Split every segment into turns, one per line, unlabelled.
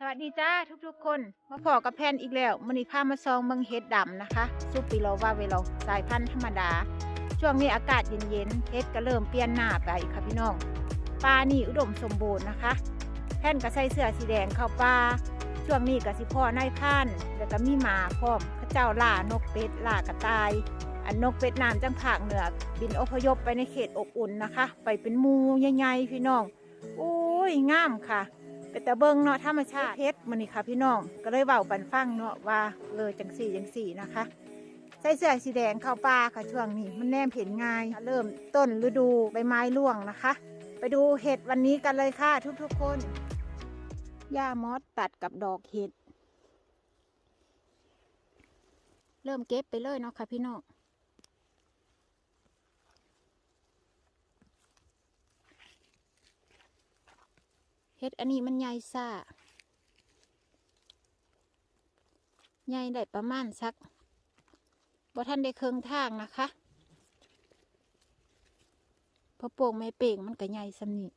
สวัสดีจ้าทุกๆ คน มาพอกับแพนอีกแล้วมันนี้พามาซองเมืองเฮ็ดดำนะคะซุปปิโลวาเวโลสายพันธุ์ธรรมดา ช่วงนี้อากาศเย็นๆเฮ็ดก็เริ่มเปลี่ยนหน้าไปค่ะพี่น้องปลานี่อุดมสมบูรณ์นะคะ แพนก็ใส่เสื้อสีแดงเข้าป่าช่วงนี้ก็สิพ่อนายพรานแล้วก็มีหมาพร้อมพระเจ้าล่านกเป็ดล่ากระต่าย อันนกเป็ดน้ำจังผากเหนือบินอพยพไปในเขตอบอุ่นนะคะ ไปเป็นมูใหญ่ๆพี่น้องโอ้ยงามค่ะ เป็นตะเบิงเนาะธรรมชาติเพชรมันนี่ค่ะพี่น้องก็เลยเบาปันฟังเนาะว่าเออจังสี่จังสี่นะคะ ใส่เสื้อสีแดงเข้าป่าค่ะช่วงนี้มันแนมเห็นง่าย เริ่มต้นฤดูใบไม้ร่วงนะคะ ไปดูเห็ดวันนี้กันเลยค่ะทุกๆคนหญ้ามอสตัดกับดอกเห็ด เริ่มเก็บไปเลยเนาะค่ะพี่น้อง เฮ็ดอันนี้มันใหญ่ซ่าใหญ่ได้ประมาณสักบ่ท่านได้เครื่องทางนะคะพราะโป่งไม่เป่งมันก็ใหญ่สำนิ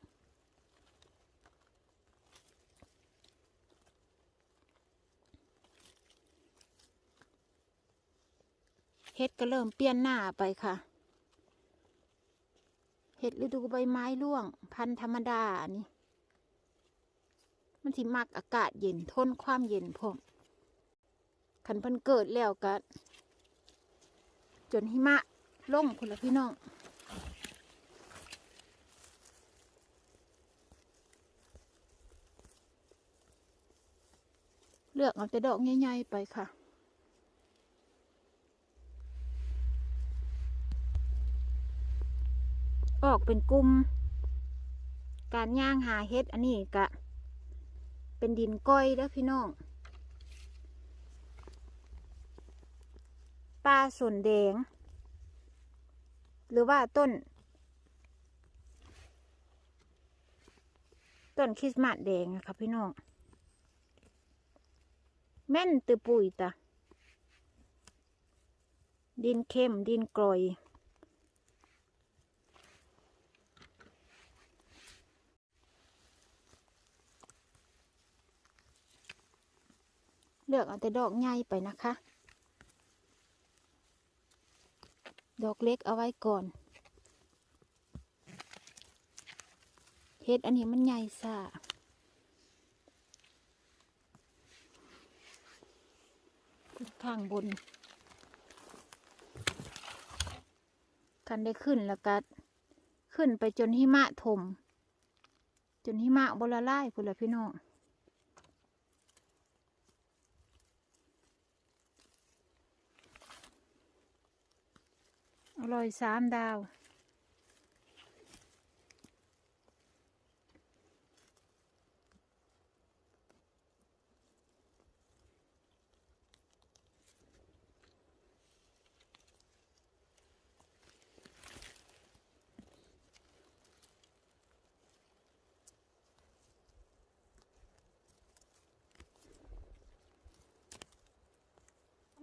เฮ็ดก็เริ่มเปลี่ยนหน้าไปค่ะ เห็ดฤดูใบไม้ร่วง พันธุ์ธรรมดาอันนี้ มันสิมักอากาศเย็นทนความเย็นพร้อมขันเพิ่นเกิดแล้วก็จนหิมะลงคุณละพี่น้องเลือกเอาแต่ดอกใหญ่ๆไปค่ะ ออกเป็นกลุ่ม การย่างหาเฮ็ดอันนี้กะ เป็นดินก้อยเด้อพี่น้องปลาสนแดง หรือว่าต้น ต้นคริสต์มาสแดงนะครับพี่น้อง แม่นตือปุ๋ยตะดินเข้มดินกรอย เลือกเอาแต่ดอกใหญ่ไปนะคะ ดอกเล็กเอาไว้ก่อนเฮ็ดอันนี้มันใหญ่ซ่าทางบนกันได้ขึ้นแล้วก็ขึ้นไปจนหิมะถม จนหิมะบละลายพุ่นละพี่น้อง อร่อยสามดาว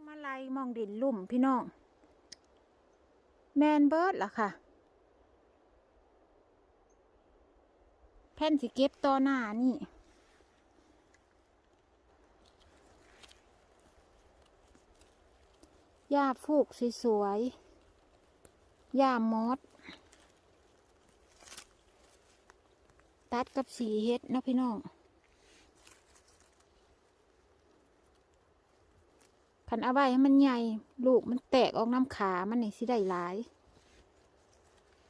มาไล่มองดินลุ่มพี่น้อง แมนเบิร์ดล่ะค่ะ แผ่นสิเก็บต่อหน้านี่หญ้าฟูกสวยๆหญ้ามอสตัดกับสีเฮ็ดนะพี่น้องขันเอาไว้ให้มันใหญ่ ลูกมันแตกออกน้ำขา มันนี่สิได้หลาย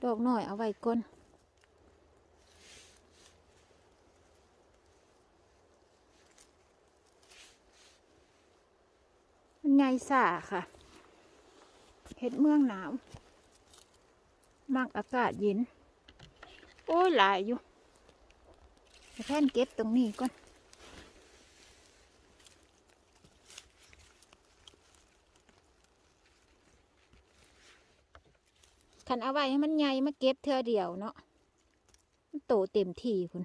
ดอกหน่อยเอาไว้ก่อนมันใหญ่สาค่ะ เห็ดเมืองหนาวมักอากาศเย็น โอ้ยหลายอยู่แต่แท่นเก็บตรงนี้ก่อน ขันเอาไว้ให้มันใหญ่มาเก็บเทือเดียวเนาะมันโตเต็มที่คุณ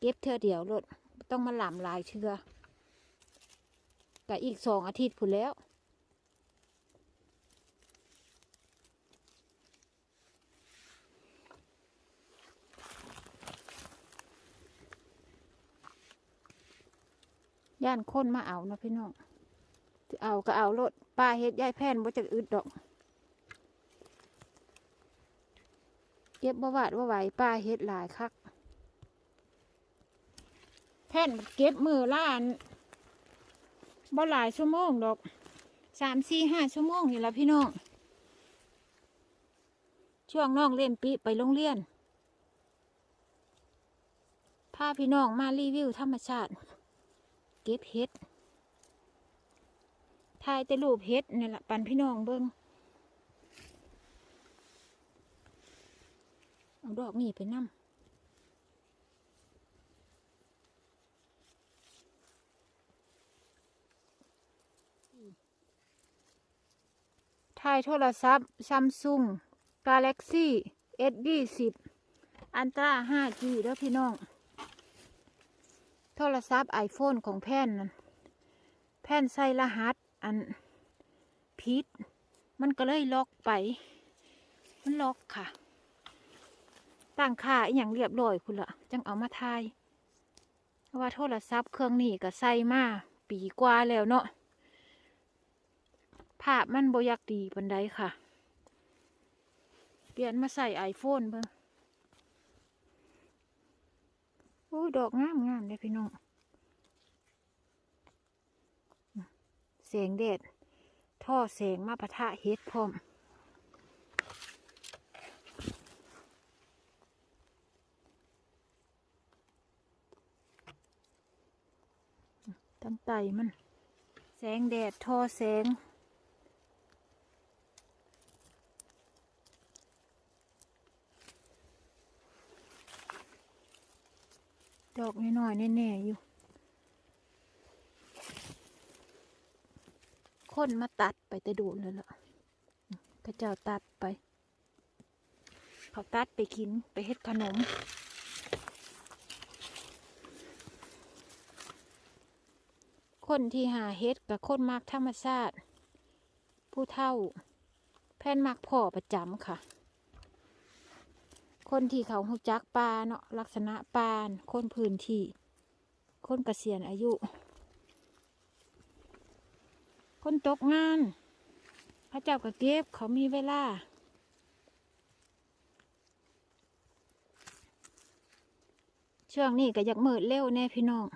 เก็บเทือเดียวรถต้องมาหล่ำลายเชือแต่อีกสองอาทิตย์พุ่นแล้วย่านคนมาเอานะพี่น้องเอาก็เอารถป้าเฮ็ดยายแพนบ่จะอึดดอก เก็บบ่วาดบ่ไหวป้าเฮ็ดหลายคักแพนเก็บมือล้านบ่หลายชั่วโมงดอกสามสี่ห้าชั่วโมงนี่ละพี่น้อง ช่วงน้องเล่นปีไปโรงเรียนพาพี่น้องมารีวิวธรรมชาติ เก็บเห็ดถ่ายแต่รูปเห็ดนี่แหละปันพี่น้องเบิ้ง เอาดอกนี่ไปนั่ถ่ายโทรศัพท์ซัมซุง Galaxy S20 อันตรา 5G เด้อพี่น้อง โทรศัพท์ iPhone ของแพนนั่นแพนใส่รหัสอันพิษมันก็เลยล็อกไป มันล็อกค่ะ ตั้งค่าอย่างเรียบร้อยคุณละจังเอามาทายเพราะว่าโทรศัพท์เครื่องนี้ก็ใส่มาปีกว่าแล้วเนาะภาพมันบอยากดีปันใดค่ะ เปลี่ยนมาใส่ iPhone เบิ่งโอ้ดอกงามงามเลยพี่น้องแสงแดดท่อแสงมาปะทะเฮ็ดพร้อม ตั้งไตมัน แสงแดดท่อแสง ดอกน้อยๆแน่ๆอยู่ คนมาตัดไปแต่ดนเลยล่ะพระเจ้าตัดไป เขาตัดไปกินไปเฮ็ดขนม คนที่หาเฮ็ดกับคนมักธรรมชาติ ผู้เท่า แพนมักพ่อประจำค่ะ คนที่เขาหูจักปลาเนาะลักษณะปลาคนพื้นที่ คนเกษียณอายุ คนตกงาน พระเจ้าก็เก็บเขามีเวลาช่วงนี้ก็อยากเมิดเร็วแน่พี่น้อง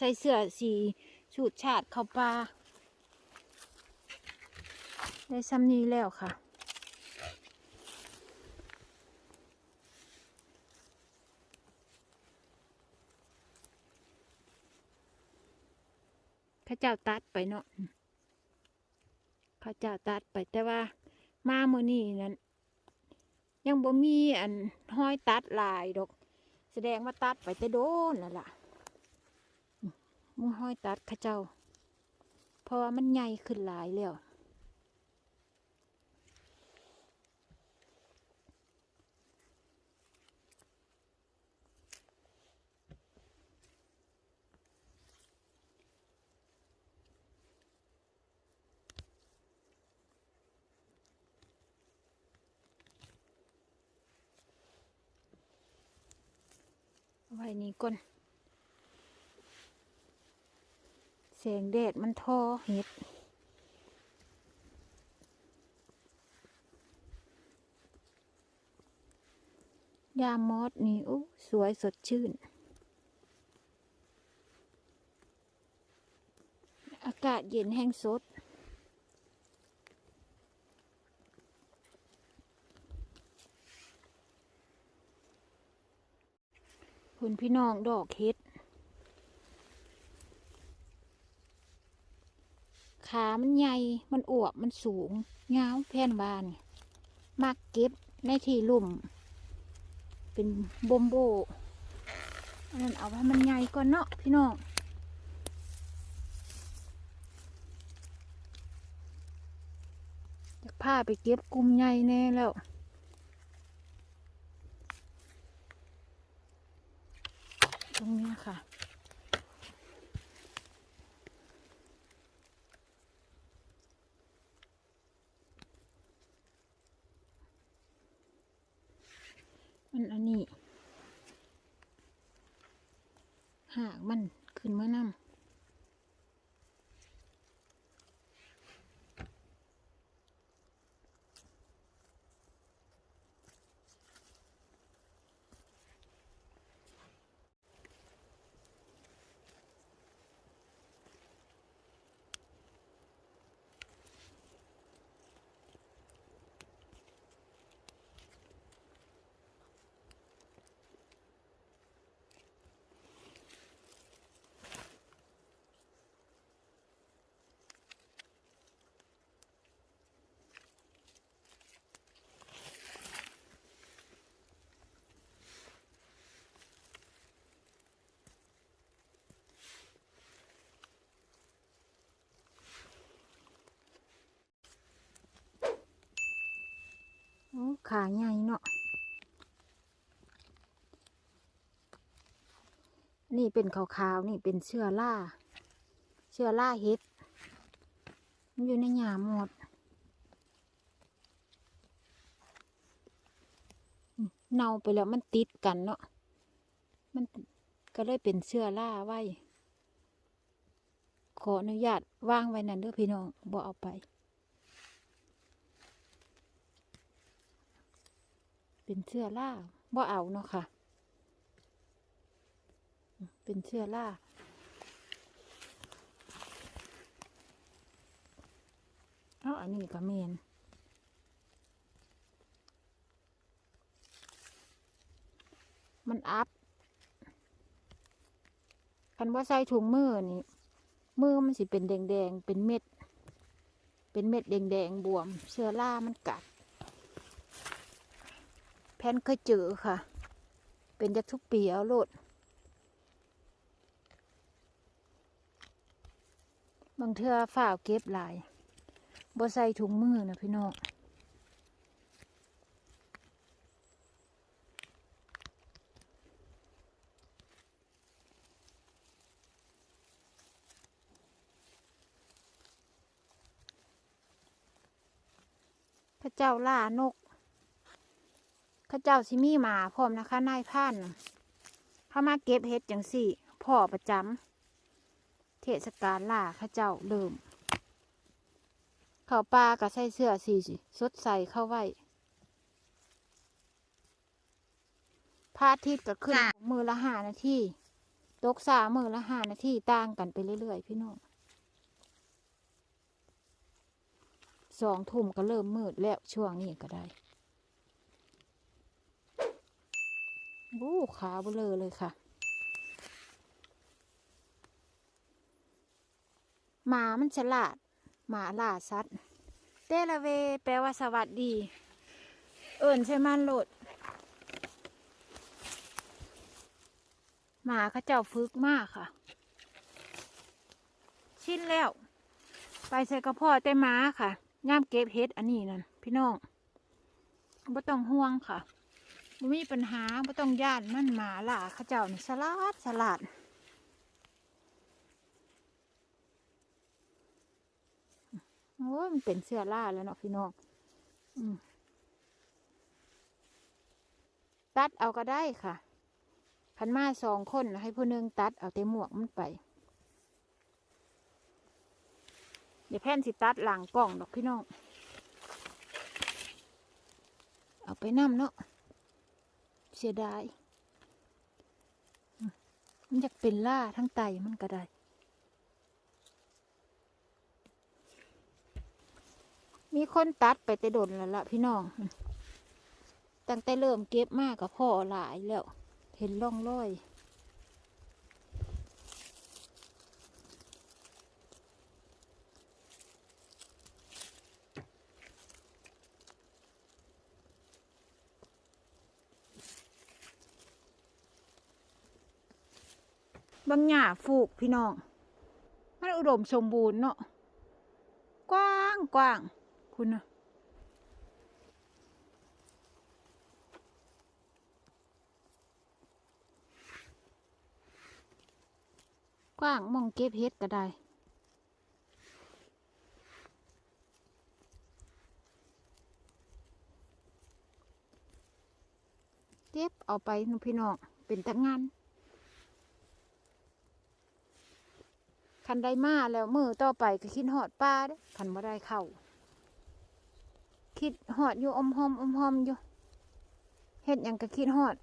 ใส่เสื้อสีชูดชาติเข้าป่าได้ซ้ำนี้แล้วค่ะข้าเจ้าตัดไปเนาะข้าเจ้าตัดไปแต่ว่ามาเมื่อนี้นั้นยังบ่มีอันห้อยตัดลายดอก แสดงว่าตัดไปแต่โดนนั่นล่ะ มึงห้อยตัดข้าเจ้า เพราะว่ามันใหญ่ขึ้นหลายแล้วไว้นี่ก่อนแส งแดดมันทอเห็ดยามมอดนี่โอ้สวยสดชื่น อากาศเย็นแห้งสด คุณพี่น้องดอกเห็ด ขามันใหญ่ มันอวบ มันสูงเงาวแผ่นบาน มักเก็บในที่ลุ่ม เป็นบมโบอันนั้นเอาให้มันใหญ่ก่อนเนาะพี่น้องอยากพาไปเก็บกลุ่มใหญ่แน่แล้วตรงนี้ค่ะ มันอันนี้หากมันขึ้นมานำ ขาใหญ่เนาะ นี่เป็นขาวๆ นี่เป็นเชื้อราเชื้อราเห็ด มันอยู่ในหญ้าหมด เน่าไปแล้วมันติดกันเนาะ มันก็เลยเป็นเชื้อราไว้ ขออนุญาตว่างไว้นั่นเด้อพี่น้องบ่เอาไป เป็นเชื้อราบ่เอาเนาะค่ะ เป็นเชื้อราเอาอันนี้ก็เมนมันอัพคันว่าใส่ถุงมือนี่ มือมันสิเป็นแดงๆเป็นเม็ด เป็นเม็ดแดงๆบวม เชื้อรามันกัด แพนเคยเจอค่ะ เป็นจากทุกปีเอาโลด บางเทือฝ้าเก็บหลายบ่ใส่ถุงมือนะพี่น้องพระเจ้าล่านก ข้าเจ้าสิมีหมาพร้อมนะคะนายพรานน่ะเขามาเก็บเห็ดจังสี่พ่อประจำเทศกาลล่าข้าเจ้าเริ่มเขาปลากับใส่เสื้อสีสดใสเข้าไว้พระอาทิตย์ก็ขึ้นมือละห้านาทีตกสามือละห้านาทีต่างกันไปเรื่อยๆพี่น้องสองทุ่มก็เริ่มมืดแล้วช่วงนี้ก็ได้ โอ้ขาวเบลอเลยค่ะ หมามันฉลาด หมาล่าสัตว์ เตละเว แปลว่าสวัสดี เอิญใช่มันโหลด หมาเขาเจ้าฝึกมากค่ะ ชินแล้ว ไปใส่กระเพาะแต่หมาค่ะย่ามเก็บเห็ดอันนี้นั่นพี่น้องไม่ต้องห่วงค่ะ บ่มีปัญหาไม่ต้องย่านมันหมาล่าเขาเจ้านี่สลัดสลัดโอ้ยมันเป็นเสื้อล่าแล้วเนาะพี่น้องตัดเอาก็ได้ค่ะพันมาสองคนให้ผู้นึงตัดเอาแต่หมวกมันไป เดี๋ยวแพนสิตัดหลังกล่องดอกพี่น้อง เอาไปน้ำเนาะ เสียดาย มันอยากเป็นล่าทั้งไตมันก็ได้ มีคนตัดไปแต่ดนแล้วละพี่น้อง ตั้งแต่เริ่มเก็บมากกับพ่อหลายแล้ว เห็นร่องรอย บางหญ้าฟูกพี่น้อง มันอุดมสมบูรณ์เนาะ กว้างกว้าง คุณนะกว้างมองเก็บเห็ดก็ได้เก็บเอาไปนะพี่น้องเป็นตะงาน คันได้มาแล้วมือต่อไปก็คิดหอดปลาเด้อคันบ่ได้เข้าคิดหอดอยู่อมหอมอมหอมอยู่เฮ็ดยังก็คิดหอด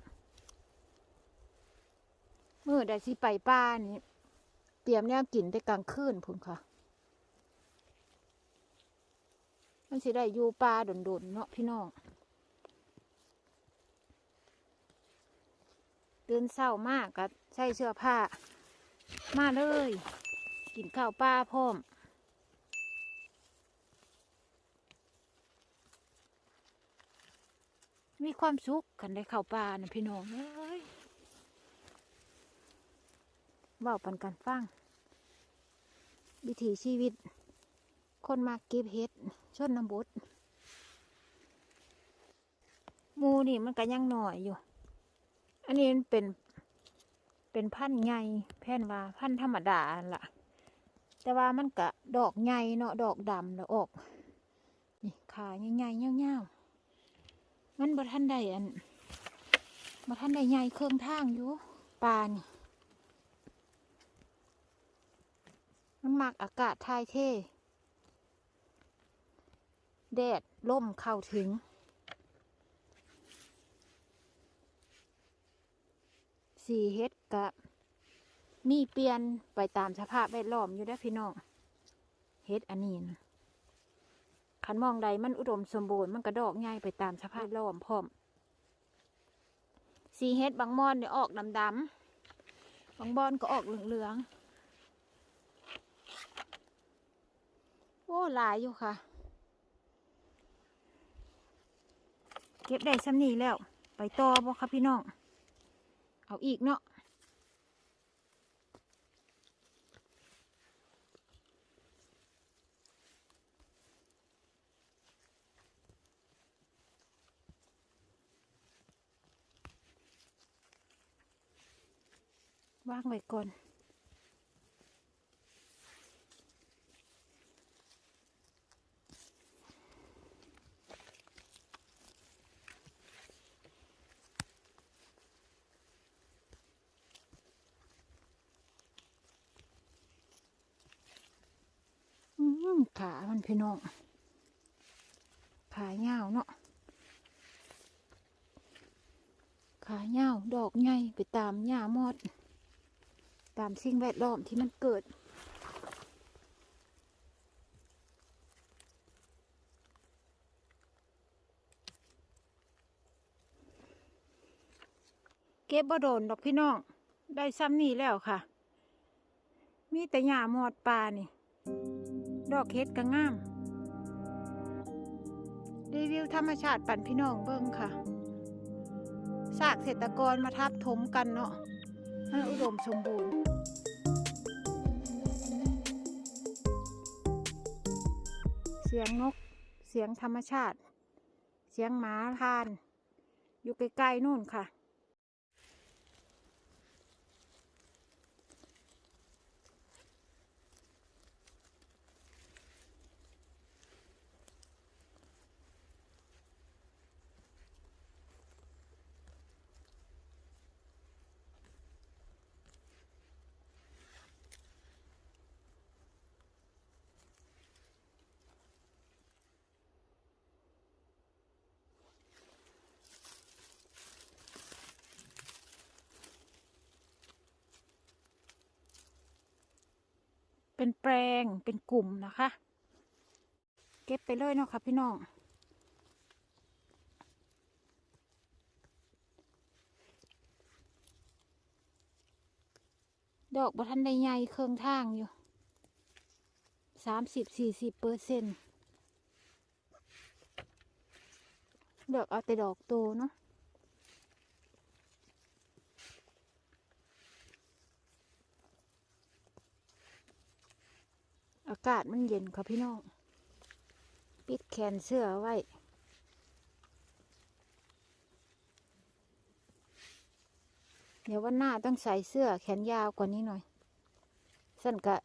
มือได้สิไปป้านี่เตรียมแนวกินได้กลางคืนพุ่นค่ะมันสิได้อยู่ป่าโดนๆเนาะพี่น้องตื่นเศร้ามากก็ใส่เสื้อผ้า มาเลย กินข้าวป้าพร้อมมีความสุขกันได้เข้าป่านะพี่น้องเอ้ยเบาปันกันฟัง วิถีชีวิต คนมาเก็บเห็ดชนน้ำบดมูนี่มันก็ยังหน่อยอยู่ อันนี้มันเป็น เป็นพันธุ์ใหญ่แพ่นว่าพันธุ์ธรรมดาล่ะ แต่ว่ามันกะดอกใหญ่เนาะดอกดำแล้วออกนี่ขาใหญ่ๆเงี้ยวๆมันบ่ทันได้อันบ่ทันได้ใหญ่เครื่องทางอยู่ปลานี่มันมักอากาศทายเทแดดล่มเข้าถึง สีเฮ็ดกะ มีเปลี่ยนไปตามสภาพแวดล้อมอยู่ได้อพี่น้องเฮ็ดอันนี้นะขันมองใดมันอุดมสมบูรณ์มันกระดอกง่ายไปตามสภาพแวดล้อมพร้อมสีเฮ็ดบางมอนเนี่ยออกดำดำบางบอนก็ออกเหลืองๆโอ้หลายอยู่ค่ะ เก็บได้ซ้ำนี้แล้ว ไปต่อบ่ครับพี่น้อง เอาอีกเนาะ วางไว้ก่อนขามันพี่น้อง ขาเงาเนาะ ขาเงาดอกใหญ่ไปตามหญ้ามอด ตามสิ่งแวดล้อมที่มันเกิด เก็บบ่โดนดอกพี่น้อง ได้ซ้ำนี่แล้วค่ะ มีแต่หญ้าหมอดปลานี่ ดอกเฮ็ดก็งาม รีวิวธรรมชาติปั่นพี่น้องเบิ่งค่ะซากเศรษฐกรมาทับถมกันเนาะให้อุดมสมบูรณ์ เสียงนก เสียงธรรมชาติ เสียงหมาพาน อยู่ใกล้ๆนู่นค่ะ เป็นแปลงเป็นกลุ่มนะคะ เก็บไปเลยเนาะค่ะพี่น้องดอกบัทันได้ใหญ่เครื่องทางอยู่สามสิบสี่สิบเปอร์เซ็นต์เลือกเอาแต่ดอกโตเนาะ อากาศมันเย็นค่ะพี่น้อง ปิดแขนเสื้อไว้ เดี๋ยววันหน้าต้องใส่เสื้อแขนยาวกว่านี้หน่อยสั้นกะ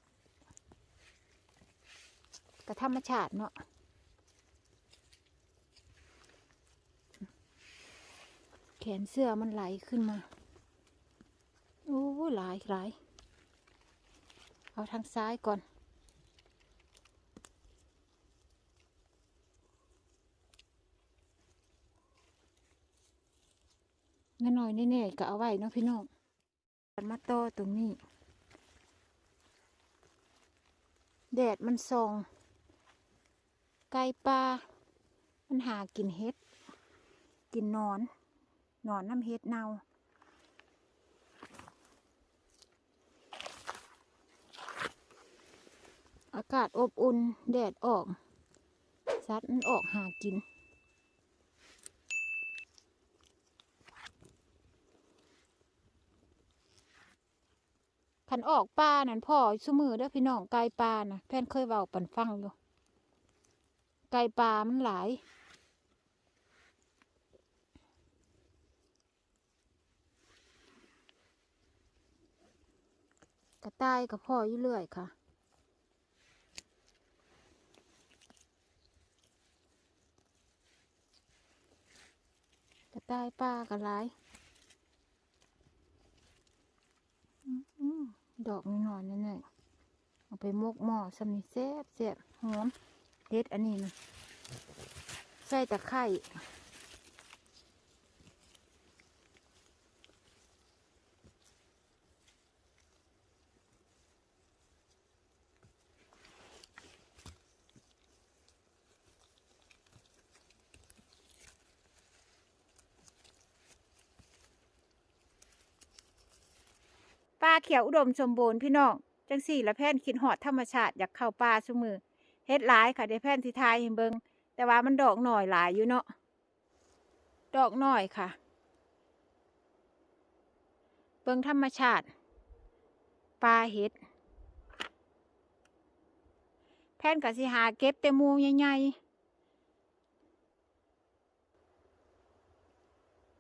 กะธรรมชาติเนาะแขนเสื้อมันไหลขึ้นมา โอ้หลายหลาย เอาทางซ้ายก่อน นหน่อยแน่ๆก็เอาไว้เนาะพี่น้องกันมาต่อตรงนี้ แดดมันส่องไก่ปลามันหากินเห็ด กินนอน นอนน้ำเห็ดเน่าอากาศอบอุ่น แดดออกสัตว์มันออกหากิน ขันออกป่านั่นพ่อสุมือเด้อพี่น้องไก่ปลานะแพนเคยเว้าปันฟังอยู่ ไก่ปลามันหลาย กระต่ายกับพ่ออยู่เรื่อยค่ะกระต่ายปลาก็หลายอื้อ ดอกนี่นอนแน่ๆเอาไปมกหม้อสำนีแซ่บแซ่บหอมเด็ดอันนี้นะใส่ตะไคร้ เขียวอุดมสมบูรณ์พี่น้องจังสี่ละแพนคิดหอดธรรมชาติอยากเข้าป่าซุมือเฮ็ดหลายค่ะเดี๋ยวแพนสิทายให้เบิงแต่ว่ามันดอกหน่อยหลายอยู่เนาะดอกหน่อยค่ะ เบิงธรรมชาติปลาเห็ด แพนกับสิหาเก็บแต่มูใหญ่ๆ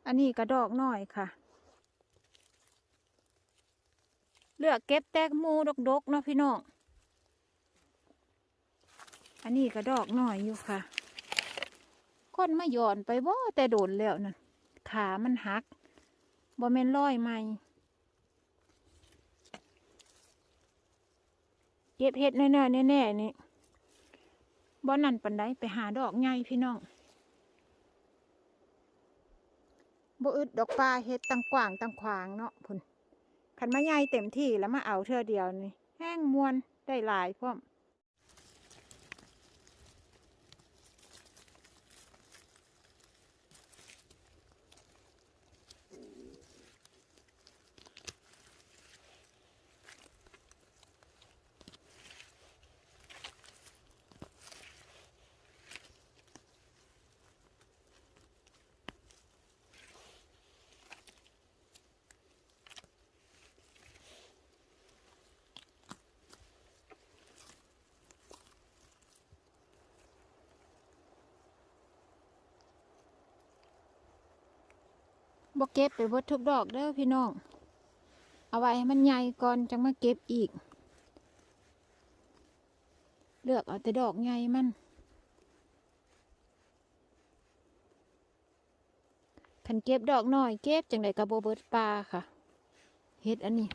อันนี้ก็ดอกหน่อยค่ะ เลือกเก็บแตกมูดกๆเนาะพี่น้อง อันนี้ก็ดอกหน่อยอยู่ค่ะคนมาหย่อนไปบ่แต่โดนแล้วนั่นขามันหักบ่แม่นร้อยไหมเก็บเห็ดแน่ๆแน่ๆนี่บ่นั่นปันไดไปหาดอกใหญ่พี่น้องบ่อึดดอกปลาเห็ดตังกว่างตังขวางเนาะพุ่น ขันมาใหญ่เต็มที่แล้วมาเอาเธอเดียวนี่แห้งมวนได้หลายพร้อม บ่เก็บไปเบิดทุกดอกเด้อพี่น้อง เอาไว้ให้มันใหญ่ก่อนจังมาเก็บอีก เลือกเอาแต่ดอกใหญ่มัน ขันเก็บดอกน้อยเก็บจังไดกระโบเบิดปลาค่ะเฮ็ดอันนี้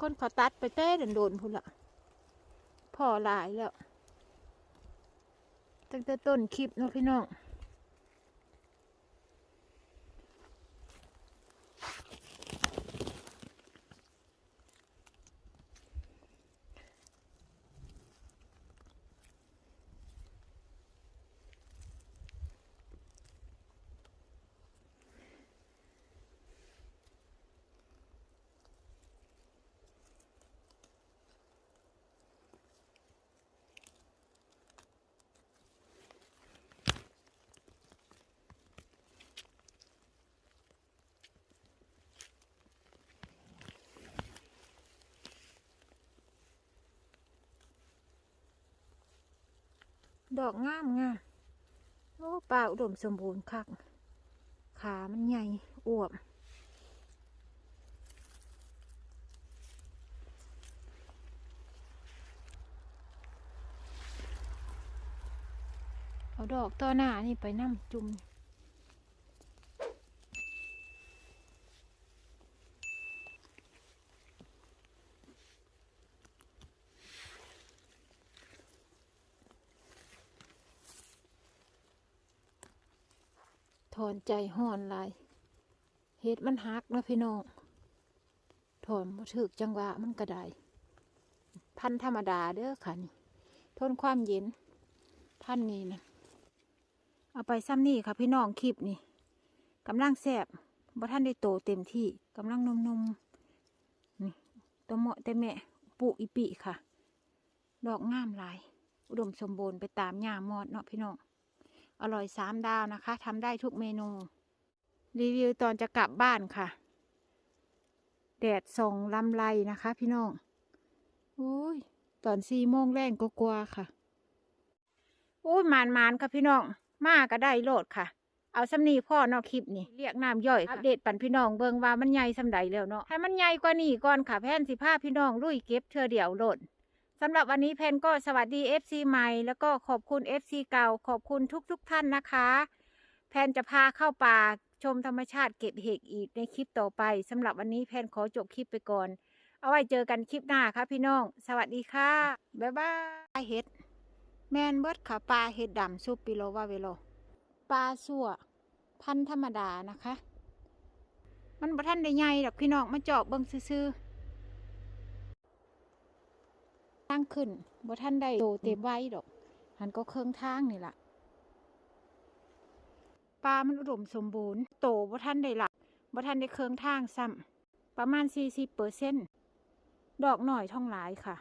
คนเขาตัดไปเต้โดนพุ่นละพอหลายแล้ว ตั้งแต่ต้นคลิปเนาะพี่น้อง ดอกงามงามโอ้ป่าอุดมสมบูรณ์คัก ขามันใหญ่อวบเอาดอกต่อหน้านี่ไปน้ำจุ่ม อนใจห่อนหลายเฮ็ดมันฮักนะพี่น้องถอนบ่ถึกจังหวะมันก็ได้พันธรรมดาเด้อค่ะนี่ทนความเย็น พันนี้นะเอาไปซ้ำนี่ค่ะพี่น้องคลิปนี่กำลังแสบบ่ท่านได้โตเต็มที่กำลังนมๆนี่ตัวเหมาะแต่แม่ปลูอีปีค่ะ ดอกงามหลาย อุดมสมบูรณ์ไปตามหญ้ามอดเนาะพี่น้อง อร่อยสามดาวนะคะทำได้ทุกเมนู รีวิวตอนจะกลับบ้านค่ะ แดดส่องลำไรนะคะ พี่น้องโอ้ยตอนสี่โมงแรงก็กลัวาๆค่ะโอ้ยมานมานๆค่ะพี่น้องมาก็ได้โลดค่ะ เอาสำนีพ่อเนอกคลิปนี่เรียกน้ำย่อยอัปเดตปันพี่น้องเบิงว่ามันใหญ่สำใดแล้วเนาะให้มันใหญ่กว่านี้ก่อนค่ะแพนสิพาพี่น้องลุยเก็บเธอเดี่ยวโลด สำหรับวันนี้แพนก็สวัสดี FC ใหม่ แล้วก็ขอบคุณ FC เก่า ขอบคุณทุกๆทท่านนะคะ แพนจะพาเข้าป่าชมธรรมชาติเก็บเห็ดอีกในคลิปต่อไปสำหรับวันนี้แพนขอจบคลิปไปก่อน เอาไว้เจอกันคลิปหน้าค่ะพี่น้อง สวัสดีค่ะ บ๊ายบายเห็ด แมนเบิร์ดค่ะปลาเห็ดดำซุปปิโลวาเวโลปลาสัวพันธุ์ธรรมดานะคะ มันบ่ท่านได้ใหญ่ดอกพี่น้องมาเจาะเบิ่งซื่อๆ ตั้งขึ้นบ่ท่านได้โตเต็มไว้ดอกหันก็เครื่องทางนี่ล่ะปลามันอุดมสมบูรณ์ โตบ่ท่านได้หลักบ่ท่านได้เครื่องทางซ้ำประมาณ40เปอร์เซ็นต์ดอกหน่อยท่องหลายค่ะ